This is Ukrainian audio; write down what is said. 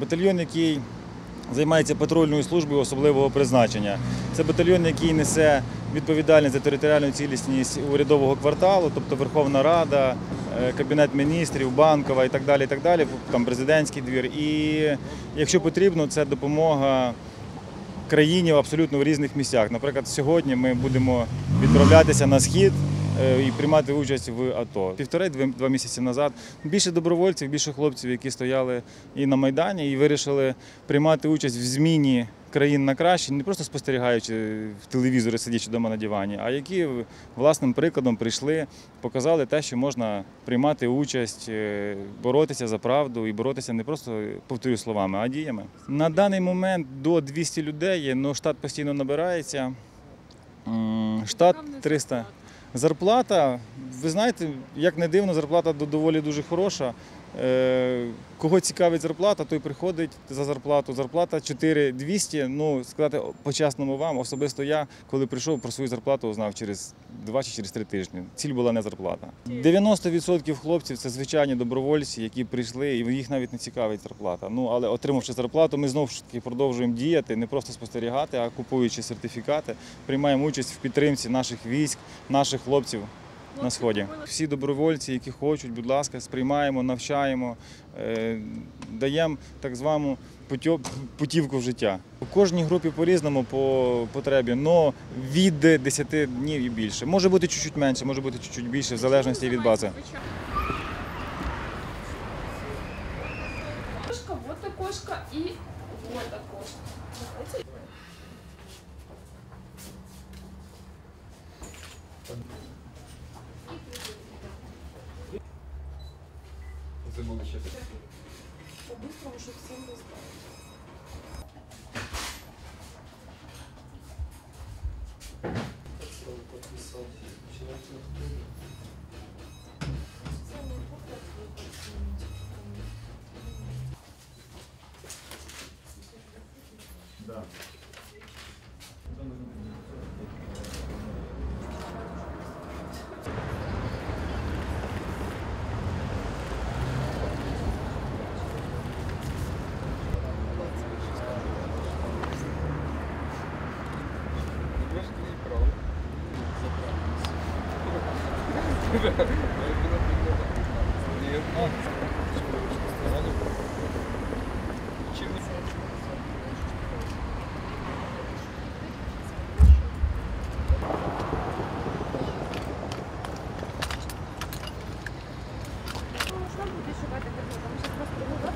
Батальйон, який займається патрульною службою особливого призначення. Це батальйон, який несе відповідальність за територіальну цілісність урядового кварталу, тобто Верховна Рада, е, Кабінет міністрів, Банкова і так далі. І так далі, там президентський двір. І якщо потрібно, це допомога країні абсолютно в різних місцях. Наприклад, сьогодні ми будемо відправлятися на схід і приймати участь в АТО. Півтори-два місяці назад більше добровольців, більше хлопців, які стояли і на Майдані, і вирішили приймати участь в зміні країн на краще, не просто спостерігаючи в телевізорі, сидячи вдома на дивані, а які власним прикладом прийшли, показали те, що можна приймати участь, е, боротися за правду і боротися не просто повторю словами, а діями. На даний момент до 200 людей, але штат постійно набирається. Штат 300. Зарплата, ви знаєте, як не дивно, зарплата до- доволі дуже хороша. Е, Кого цікавить зарплата, той приходить за зарплату. Зарплата 4200. Ну, сказати по-чесному вам, особисто я, коли прийшов про свою зарплату, узнав через два чи через три тижні. Ціль була не зарплата. 90% хлопців це звичайні добровольці, які прийшли, і їх навіть не цікавить зарплата. Ну, але отримавши зарплату, ми знову ж таки продовжуємо діяти, не просто спостерігати, а купуючи сертифікати, приймаємо участь в підтримці наших військ, наших хлопців на сході. Всі добровольці, які хочуть, будь ласка, сприймаємо, навчаємо, е, даємо так звану путівку в життя. У кожній групі по-різному по потребі, але від 10 днів і більше. Може бути чуть-чуть менше, може бути чуть-чуть більше, в залежності від бази. Кошка, вот окошко и вот окошко. было сейчас. По-быстрому, чтобы всем доставить. Подписал. Вчера Там будет еще вода, потому что просто